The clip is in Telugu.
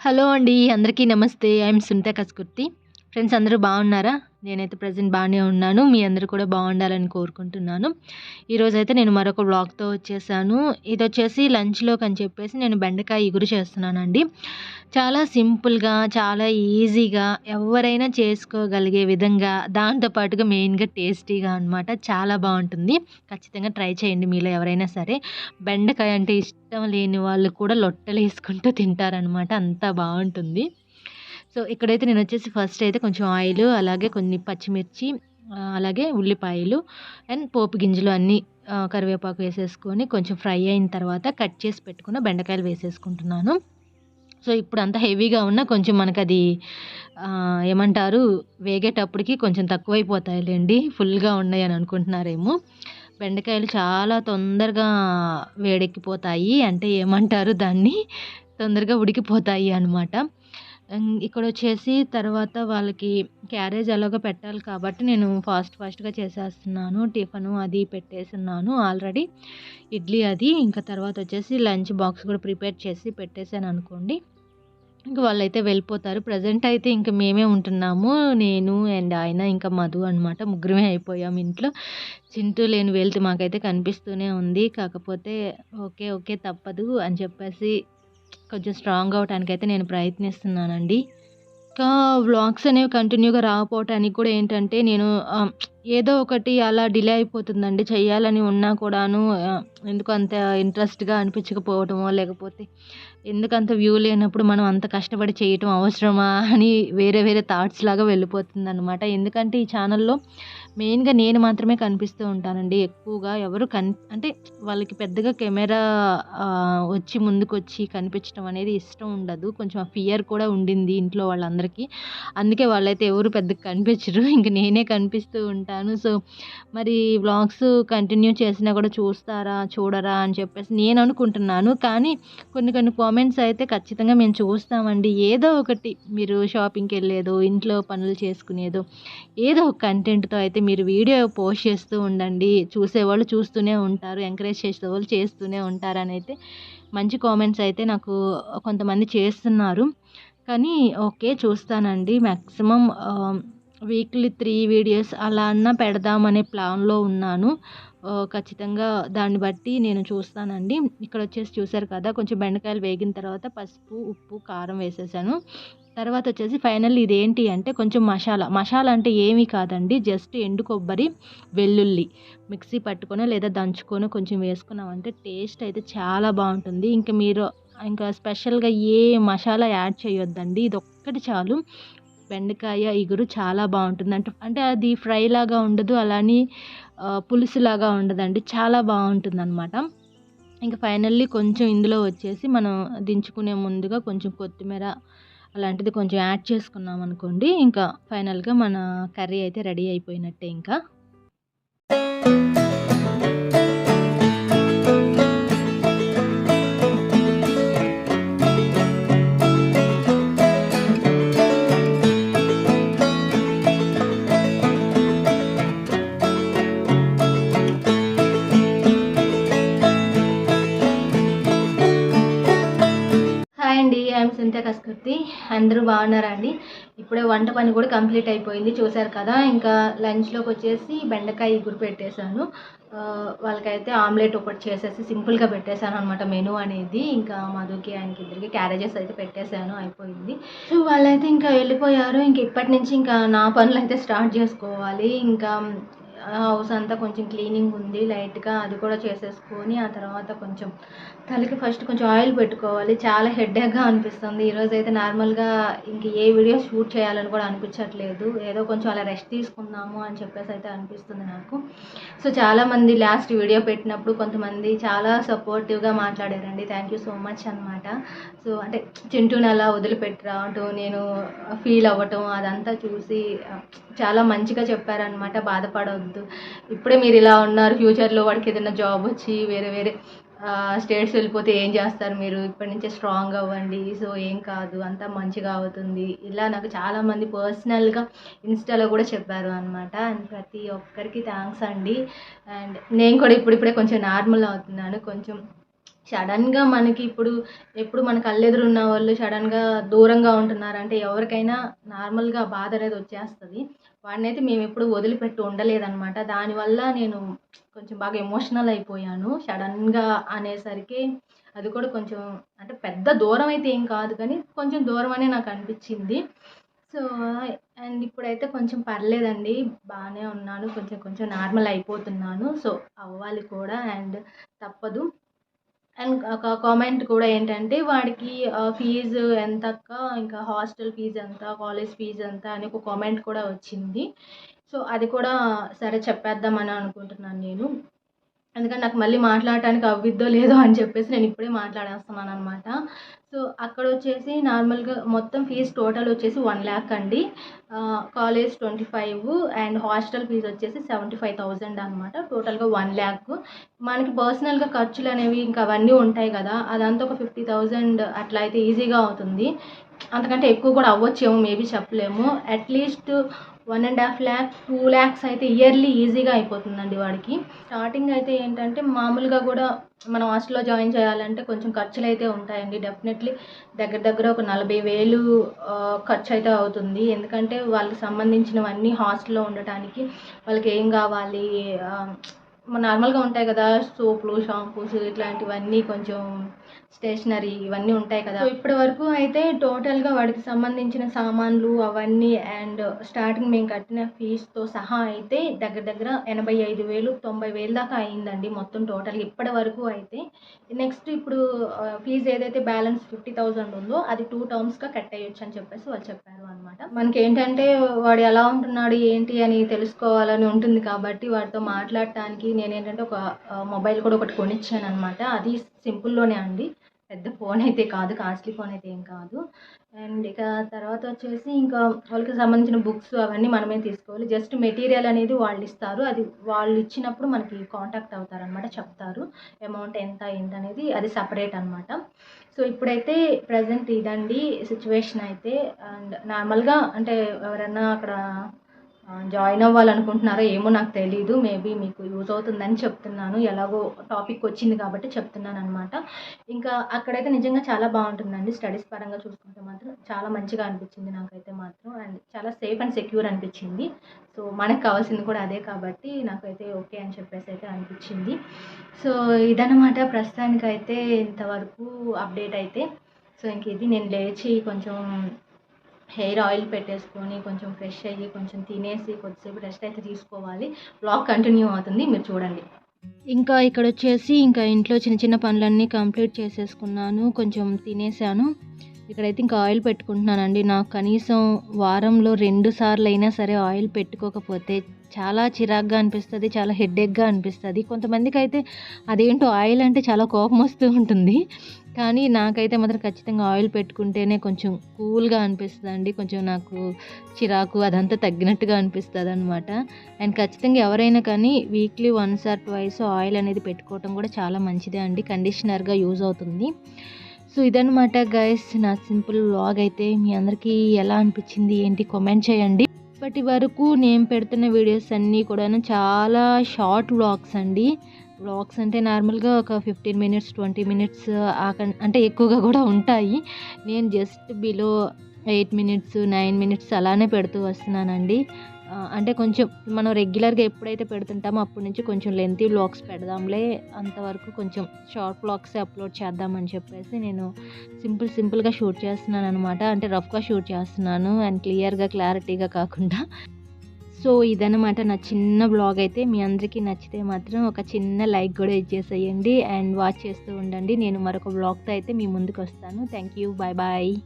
హలో అండి అందరికీ నమస్తే. ఐఎమ్ సునీత కస్కుర్తి. ఫ్రెండ్స్ అందరూ బాగున్నారా? నేనైతే ప్రజెంట్ బాగానే ఉన్నాను. మీ అందరూ కూడా బాగుండాలని కోరుకుంటున్నాను. ఈరోజైతే నేను మరొక బ్లాగ్తో వచ్చేసాను. ఇది వచ్చేసి లంచ్లోకి అని చెప్పేసి నేను బెండకాయ ఇగురు చేస్తున్నానండి. చాలా సింపుల్గా చాలా ఈజీగా ఎవరైనా చేసుకోగలిగే విధంగా దాంతో పాటుగా మెయిన్గా టేస్టీగా అనమాట చాలా బాగుంటుంది. ఖచ్చితంగా ట్రై చేయండి మీలో ఎవరైనా సరే. బెండకాయ అంటే ఇష్టం లేని వాళ్ళు కూడా లొట్టలు వేసుకుంటూ తింటారనమాట అంత బాగుంటుంది. సో ఇక్కడైతే నేను వచ్చేసి ఫస్ట్ అయితే కొంచెం ఆయిల్ అలాగే కొన్ని పచ్చిమిర్చి అలాగే ఉల్లిపాయలు అండ్ పోపు గింజలు అన్నీ కరివేపాకు వేసేసుకొని కొంచెం ఫ్రై అయిన తర్వాత కట్ చేసి పెట్టుకున్న బెండకాయలు వేసేసుకుంటున్నాను. సో ఇప్పుడు అంత హెవీగా ఉన్న కొంచెం మనకు అది ఏమంటారు వేగేటప్పటికి కొంచెం తక్కువైపోతాయిలేండి ఫుల్గా ఉన్నాయి అని అనుకుంటున్నారేమో. బెండకాయలు చాలా తొందరగా వేడెక్కిపోతాయి అంటే ఏమంటారు దాన్ని తొందరగా ఉడికిపోతాయి అనమాట ఇక్కడ వచ్చేసి తర్వాత వాళ్ళకి క్యారేజ్ ఎలాగో పెట్టాలి కాబట్టి నేను ఫాస్ట్ ఫాస్ట్గా చేసేస్తున్నాను. టిఫను అది పెట్టేసున్నాను ఆల్రెడీ. ఇడ్లీ అది. ఇంకా తర్వాత వచ్చేసి లంచ్ బాక్స్ కూడా ప్రిపేర్ చేసి పెట్టేశాను అనుకోండి. ఇంకా వాళ్ళైతే వెళ్ళిపోతారు. ప్రజెంట్ అయితే ఇంక మేమే ఉంటున్నాము. నేను అండ్ ఆయన ఇంకా మధు అనమాట ముగ్గురమే అయిపోయాం ఇంట్లో. చింటూ లేని వెళ్తే మాకైతే కనిపిస్తూనే ఉంది. కాకపోతే ఓకే ఓకే తప్పదు అని చెప్పేసి కొంచెం స్ట్రాంగ్ అవడానికి అయితే నేను ప్రయత్నిస్తున్నానండి. ఇంకా వ్లాగ్స్ అనేవి కంటిన్యూగా రాకపోవటానికి కూడా ఏంటంటే నేను ఏదో ఒకటి అలా డిలే అయిపోతుందండి. చేయాలని ఉన్నా కూడాను ఎందుకు అంత ఇంట్రెస్ట్గా అనిపించకపోవటమో లేకపోతే ఎందుకంత వ్యూ లేనప్పుడు మనం అంత కష్టపడి చేయటం అవసరమా అని వేరే వేరే థాట్స్ లాగా వెళ్ళిపోతుంది అనమాట ఎందుకంటే ఈ ఛానల్లో మెయిన్గా నేను మాత్రమే కనిపిస్తూ ఉంటానండి. ఎక్కువగా ఎవరు కన్ అంటే వాళ్ళకి పెద్దగా కెమెరా వచ్చి ముందుకొచ్చి కనిపించడం అనేది ఇష్టం ఉండదు. కొంచెం ఆ ఫియర్ కూడా ఉండింది ఇంట్లో వాళ్ళందరికీ. అందుకే వాళ్ళైతే ఎవరు పెద్దగా కనిపించరు. ఇంక నేనే కనిపిస్తూ ఉంటాను. సో మరి వ్లాగ్స్ కంటిన్యూ చేసినా కూడా చూస్తారా చూడరా అని చెప్పేసి నేను అనుకుంటున్నాను. కానీ కొన్ని కొన్ని కామెంట్స్ అయితే ఖచ్చితంగా మేము చూస్తామండి. ఏదో ఒకటి మీరు షాపింగ్కి వెళ్ళేదో ఇంట్లో పనులు చేసుకునేదో ఏదో ఒక కంటెంట్తో అయితే మీరు వీడియో పోస్ట్ చేస్తూ ఉండండి. చూసేవాళ్ళు చూస్తూనే ఉంటారు ఎంకరేజ్ చేసే వాళ్ళు చేస్తూనే ఉంటారని అయితే మంచి కామెంట్స్ అయితే నాకు కొంతమంది చేస్తున్నారు. కానీ ఓకే చూస్తానండి. మ్యాక్సిమం వీక్లీ త్రీ వీడియోస్ అలా అన్నా పెడదామనే ప్లాన్లో ఉన్నాను. ఖచ్చితంగా దాన్ని బట్టి నేను చూస్తానండి. ఇక్కడ వచ్చేసి చూసారు కదా కొంచెం బెండకాయలు వేగిన తర్వాత పసుపు ఉప్పు కారం వేసేసాను. తర్వాత వచ్చేసి ఫైనల్ ఇదేంటి అంటే కొంచెం మసాలా. మసాలా అంటే ఏమీ కాదండి జస్ట్ ఎండు కొబ్బరి వెల్లుల్లి మిక్సీ పట్టుకొని లేదా దంచుకొని కొంచెం వేసుకున్నామంటే టేస్ట్ అయితే చాలా బాగుంటుంది. ఇంకా మీరు ఇంకా స్పెషల్గా ఏ మసాలా యాడ్ చేయొద్దండి ఇది ఒక్కటి చాలు. బెండకాయ ఇగురు చాలా బాగుంటుంది అంటే అంటే అది ఫ్రై లాగా ఉండదు అలానే పులుసులాగా ఉండదండి. చాలా బాగుంటుంది అనమాట ఇంకా ఫైనల్లీ కొంచెం ఇందులో వచ్చేసి మనం దించుకునే ముందుగా కొంచెం కొత్తిమీర అలాంటిది కొంచెం యాడ్ చేసుకున్నాం అనుకోండి. ఇంకా ఫైనల్గా మన కర్రీ అయితే రెడీ అయిపోయినట్టే ఇంకా. కస్కర్తి అందరూ బాగున్నారా అండి ఇప్పుడే వంట పని కూడా కంప్లీట్ అయిపోయింది చూసారు కదా. ఇంకా లంచ్లోకి వచ్చేసి బెండకాయ ఇగురు పెట్టేశాను. వాళ్ళకైతే ఆమ్లెట్ ఒకటి చేసేసి సింపుల్గా పెట్టేశాను అనమాట మెనూ అనేది. ఇంకా మధుకి ఆయనకి ఇద్దరికి క్యారేజెస్ అయితే పెట్టేశాను అయిపోయింది. సో వాళ్ళైతే ఇంకా వెళ్ళిపోయారు. ఇంక ఇప్పటి నుంచి ఇంకా నా పనులు అయితే స్టార్ట్ చేసుకోవాలి. ఇంకా హౌస్ అంతా కొంచెం క్లీనింగ్ ఉంది లైట్గా అది కూడా చేసేసుకొని ఆ తర్వాత కొంచెం తలకి ఫస్ట్ కొంచెం ఆయిల్ పెట్టుకోవాలి. చాలా హెడ్ఏక్గా అనిపిస్తుంది. ఈరోజు అయితే నార్మల్గా ఇంక ఏ వీడియో షూట్ చేయాలని కూడా అనిపించట్లేదు. ఏదో కొంచెం అలా రెస్ట్ తీసుకుందాము అని చెప్పేసి అయితే అనిపిస్తుంది నాకు. సో చాలామంది లాస్ట్ వీడియో పెట్టినప్పుడు కొంతమంది చాలా సపోర్టివ్గా మాట్లాడారండి. థ్యాంక్ యూ సో మచ్ అనమాట సో అంటే చింటూని అలా వదిలిపెట్టి రావటం నేను ఫీల్ అవ్వటం అదంతా చూసి చాలా మంచిగా చెప్పారనమాట బాధపడవద్దు ఇప్పుడే మీరు ఇలా ఉన్నారు ఫ్యూచర్లో వాడికి ఏదైనా జాబ్ వచ్చి వేరే వేరే స్టేట్స్ వెళ్ళిపోతే ఏం చేస్తారు మీరు? ఇప్పటి నుంచే స్ట్రాంగ్ అవ్వండి. సో ఏం కాదు. అంతా మంచిగా అవుతుంది. ఇలా నాకు చాలామంది పర్సనల్గా ఇన్స్టాలో కూడా చెప్పారు అనమాట అండ్ ప్రతి ఒక్కరికి థ్యాంక్స్ అండి. అండ్ నేను కూడా ఇప్పుడిప్పుడే కొంచెం నార్మల్ అవుతున్నాను. కొంచెం సడన్గా మనకి ఇప్పుడు ఎప్పుడు మన కళ్ళెదురు ఉన్న వాళ్ళు సడన్గా దూరంగా ఉంటున్నారంటే ఎవరికైనా నార్మల్గా బాధ అనేది వచ్చేస్తుంది. వాడిని అయితే మేము ఎప్పుడు వదిలిపెట్టి ఉండలేదన్నమాట. దానివల్ల నేను కొంచెం బాగా ఎమోషనల్ అయిపోయాను. సడన్గా అనేసరికి అది కూడా కొంచెం అంటే పెద్ద దూరం అయితే ఏం కాదు కానీ కొంచెం దూరం అనే నాకు అనిపించింది. సో అండ్ ఇప్పుడైతే కొంచెం పర్లేదండి. బాగానే ఉన్నాను. కొంచెం కొంచెం నార్మల్ అయిపోతున్నాను. సో అవ్వాలి కూడా. అండ్ తప్పదు. అండ్ ఒక కామెంట్ కూడా ఏంటంటే వాడికి ఫీజు ఎంత అక్క ఇంకా హాస్టల్ ఫీజు ఎంత కాలేజ్ ఫీజు ఎంత అని ఒక కామెంట్ కూడా వచ్చింది. సో అది కూడా సరే చెప్పేద్దామని అనుకుంటున్నాను నేను. అందుకని నాకు మళ్ళీ మాట్లాడటానికి అవ్విద్దో లేదో అని చెప్పేసి నేను ఇప్పుడే మాట్లాడేస్తున్నాను అనమాట సో అక్కడ వచ్చేసి నార్మల్గా మొత్తం ఫీజు టోటల్ వచ్చేసి వన్ ల్యాక్ అండి. College twenty five and hostel fees వచ్చేసి సెవెంటీ ఫైవ్ థౌజండ్ అనమాట టోటల్గా వన్ ల్యాక్. మనకి పర్సనల్గా ఖర్చులు అనేవి ఇంకా అవన్నీ ఉంటాయి కదా అదంతా ఒక ఫిఫ్టీ థౌజండ్ అట్లా అయితే ఈజీగా అవుతుంది. అంతకంటే ఎక్కువ కూడా అవ్వచ్చేమో మేబీ చెప్పలేము. At least one and half lakhs two lakhs అయితే ఇయర్లీ ఈజీగా అయిపోతుందండి వాడికి. స్టార్టింగ్ అయితే ఏంటంటే మామూలుగా కూడా మనం హాస్టల్లో జాయిన్ చేయాలంటే కొంచెం ఖర్చులు అయితే ఉంటాయండి. డెఫినెట్లీ దగ్గర దగ్గర ఒక నలభై వేలు ఖర్చు అయితే అవుతుంది. ఎందుకంటే వాళ్ళకి సంబంధించినవన్నీ హాస్టల్లో ఉండటానికి వాళ్ళకి ఏం కావాలి నార్మల్గా ఉంటాయి కదా సోపులు షాంపూస్ ఇట్లాంటివన్నీ కొంచెం స్టేషనరీ ఇవన్నీ ఉంటాయి కదా. ఇప్పటి వరకు అయితే టోటల్గా వాడికి సంబంధించిన సామాన్లు అవన్నీ అండ్ స్టార్టింగ్ మేము కట్టిన ఫీజుతో సహా అయితే దగ్గర దగ్గర ఎనభై ఐదు వేలు తొంభై వేలు దాకా అయిందండి మొత్తం టోటల్ ఇప్పటి వరకు అయితే. నెక్స్ట్ ఇప్పుడు ఫీజు ఏదైతే బ్యాలెన్స్ ఫిఫ్టీ థౌజండ్ ఉందో అది టూ టర్మ్స్గా కట్ అయ్యొచ్చు అని చెప్పేసి వాళ్ళు చెప్పారు అనమాట మనకి ఏంటంటే వాడు ఎలా ఉంటున్నాడు ఏంటి అని తెలుసుకోవాలని ఉంటుంది కాబట్టి వాడితో మాట్లాడటానికి నేను ఏంటంటే ఒక మొబైల్ కూడా ఒకటి కొనిచ్చాను అనమాట అది సింపుల్లోనే అండి. పెద్ద ఫోన్ అయితే కాదు కాస్ట్లీ ఫోన్ అయితే ఏం కాదు. అండ్ ఇక తర్వాత వచ్చేసి ఇంకా వాళ్ళకి సంబంధించిన బుక్స్ అవన్నీ మనమే తీసుకోవాలి. జస్ట్ మెటీరియల్ అనేది వాళ్ళు ఇస్తారు. అది వాళ్ళు ఇచ్చినప్పుడు మనకి కాంటాక్ట్ అవుతారనమాట చెప్తారు. అమౌంట్ ఎంత ఏంటనేది అది సపరేట్ అనమాట సో ఇప్పుడైతే ప్రజెంట్ ఇదండి సిచ్యువేషన్ అయితే. అండ్ నార్మల్గా అంటే ఎవరన్నా అక్కడ జాయిన్ అవ్వాలనుకుంటున్నారో ఏమో నాకు తెలీదు. మేబీ మీకు యూజ్ అవుతుందని చెప్తున్నాను. ఎలాగో టాపిక్ వచ్చింది కాబట్టి చెప్తున్నాను అనమాట ఇంకా అక్కడైతే నిజంగా చాలా బాగుంటుందండి. స్టడీస్ పరంగా చూసుకుంటే మాత్రం చాలా మంచిగా అనిపించింది నాకైతే మాత్రం. అండ్ చాలా సేఫ్ అండ్ సెక్యూర్ అనిపించింది. సో మనకు కావాల్సింది కూడా అదే కాబట్టి నాకైతే ఓకే అని చెప్పేసి అయితే అనిపించింది. సో ఇదనమాట ప్రస్తుతానికైతే ఇంతవరకు అప్డేట్ అయితే. సో ఇంక ఇది నేను లేచి కొంచెం హెయిర్ ఆయిల్ పెట్టేసుకొని కొంచెం ఫ్రెష్ అయ్యి కొంచెం తినేసి కొద్దిసేపు రెస్ట్ అయితే తీసుకోవాలి. బ్లాగ్ కంటిన్యూ అవుతుంది మీరు చూడండి. ఇంకా ఇక్కడ వచ్చేసి ఇంకా ఇంట్లో చిన్న చిన్న పనులన్నీ కంప్లీట్ చేసేసుకున్నాను కొంచెం తినేసాను. ఇక్కడైతే ఇంకా ఆయిల్ పెట్టుకుంటున్నానండి. నాకు కనీసం వారంలో రెండు సార్లు అయినా సరే ఆయిల్ పెట్టుకోకపోతే చాలా చిరాగ్గా అనిపిస్తుంది చాలా హెడ్ఏక్గా అనిపిస్తుంది. కొంతమందికి అయితే అదేంటో ఆయిల్ అంటే చాలా కోపం వస్తూ ఉంటుంది. కానీ నాకైతే మాత్రం ఖచ్చితంగా ఆయిల్ పెట్టుకుంటేనే కొంచెం కూల్గా అనిపిస్తుంది అండి కొంచెం నాకు చిరాకు అదంతా తగ్గినట్టుగా అనిపిస్తుంది అనమాట అండ్ ఖచ్చితంగా ఎవరైనా కానీ weekly once or twice oil అనేది పెట్టుకోవటం కూడా చాలా మంచిదే అండి. కండిషనర్గా యూజ్ అవుతుంది. సో ఇదనమాట గైస్ నా సింపుల్ వ్లాగ్ అయితే. మీ అందరికీ ఎలా అనిపించింది ఏంటి? కామెంట్ చేయండి. ఇప్పటి వరకు నేను పెడుతున్న వీడియోస్ అన్నీ కూడా చాలా షార్ట్ వ్లాగ్స్ అండి. వ్లాగ్స్ అంటే నార్మల్గా ఒక ఫిఫ్టీన్ మినిట్స్ ట్వంటీ మినిట్స్ అంటే ఎక్కువగా కూడా ఉంటాయి. నేను just below eight minutes nine minutes అలానే పెడుతూ వస్తున్నానండి. అంటే కొంచెం మనం రెగ్యులర్గా ఎప్పుడైతే పెడుతుంటామో అప్పటి నుంచి కొంచెం లెంతీ వ్లాగ్స్ పెడదాంలే అంతవరకు కొంచెం షార్ట్ వ్లాగ్స్ అప్లోడ్ చేద్దామని చెప్పేసి నేను సింపుల్ సింపుల్గా షూట్ చేస్తున్నాను అనమాట అంటే రఫ్గా షూట్ చేస్తున్నాను అండ్ క్లియర్గా క్లారిటీగా కాకుండా. సో ఇదనమాట నా చిన్న బ్లాగ్ అయితే. మీ అందరికీ నచ్చితే మాత్రం ఒక చిన్న లైక్ కూడా ఇచ్చేసేయండి అండ్ వాచ్ చేస్తూ ఉండండి. నేను మరొక బ్లాగ్తో అయితే మీ ముందుకు వస్తాను థ్యాంక్ యూ బాయ్ బాయ్